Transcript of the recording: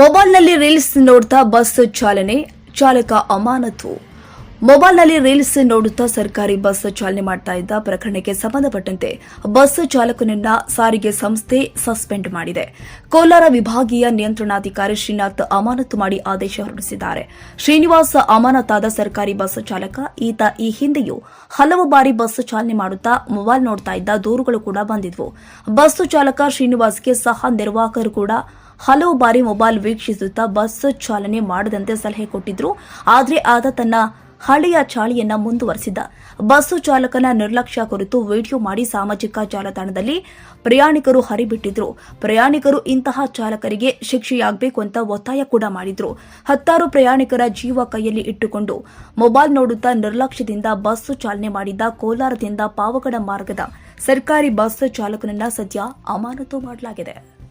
ಮೊಬೈಲ್ನಲ್ಲಿ ರೀಲ್ಸ್ ನೋಡ್ತಾ ಬಸ್ ಚಾಲನೆ, ಚಾಲಕ ಅಮಾನತು. ಮೊಬೈಲ್ನಲ್ಲಿ ರೀಲ್ಸ್ ನೋಡುತ್ತಾ ಸರ್ಕಾರಿ ಬಸ್ ಚಾಲನೆ ಮಾಡ್ತಾ ಇದ್ದ ಪ್ರಕರಣಕ್ಕೆ ಸಂಬಂಧಪಟ್ಟಂತೆ ಬಸ್ ಚಾಲಕನನ್ನ ಸಾರಿಗೆ ಸಂಸ್ಥೆ ಸಸ್ಪೆಂಡ್ ಮಾಡಿದೆ. ಕೋಲಾರ ವಿಭಾಗೀಯ ನಿಯಂತ್ರಣಾಧಿಕಾರಿ ಶ್ರೀನಾಥ್ ಅಮಾನತು ಮಾಡಿ ಆದೇಶ ಹೊರಡಿಸಿದ್ದಾರೆ. ಶ್ರೀನಿವಾಸ್ ಅಮಾನತಾದ ಸರ್ಕಾರಿ ಬಸ್ ಚಾಲಕ, ಈತ ಈ ಹಿಂದೆಯೂ ಹಲವು ಬಾರಿ ಬಸ್ ಚಾಲನೆ ಮಾಡುತ್ತಾ ಮೊಬೈಲ್ ನೋಡ್ತಾ ಇದ್ದ ದೂರುಗಳು ಕೂಡ ಬಂದಿದ್ವು. ಬಸ್ ಚಾಲಕ ಶ್ರೀನಿವಾಸ್ಗೆ ಸಹ ನಿರ್ವಾಹಕರು ಕೂಡ ಹಲವು ಬಾರಿ ಮೊಬೈಲ್ ವೀಕ್ಷಿಸುತ್ತಾ ಬಸ್ ಚಾಲನೆ ಮಾಡದಂತೆ ಸಲಹೆ ಕೊಟ್ಟಿದ್ರು. ಆದರೆ ಆತ ತನ್ನ ಹಳೆಯ ಚಾಳಿಯನ್ನ ಮುಂದುವರೆಸಿದ್ದ. ಬಸ್ಸು ಚಾಲಕನ ನಿರ್ಲಕ್ಷ್ಯ ಕುರಿತು ವಿಡಿಯೋ ಮಾಡಿ ಸಾಮಾಜಿಕ ಜಾಲತಾಣದಲ್ಲಿ ಪ್ರಯಾಣಿಕರು ಹರಿಬಿಟ್ಟಿದ್ರು. ಪ್ರಯಾಣಿಕರು ಇಂತಹ ಚಾಲಕರಿಗೆ ಶಿಕ್ಷೆಯಾಗಬೇಕು ಅಂತ ಒತ್ತಾಯ ಕೂಡ ಮಾಡಿದ್ರು. ಹತ್ತಾರು ಪ್ರಯಾಣಿಕರ ಜೀವ ಕೈಯಲ್ಲಿ ಇಟ್ಟುಕೊಂಡು ಮೊಬೈಲ್ ನೋಡುತ್ತಾ ನಿರ್ಲಕ್ಷ್ಯದಿಂದ ಬಸ್ಸು ಚಾಲನೆ ಮಾಡಿದ್ದ ಕೋಲಾರದಿಂದ ಪಾವಗಡ ಮಾರ್ಗದ ಸರ್ಕಾರಿ ಬಸ್ ಚಾಲಕನನ್ನ ಸದ್ಯ ಅಮಾನತು ಮಾಡಲಾಗಿದೆ.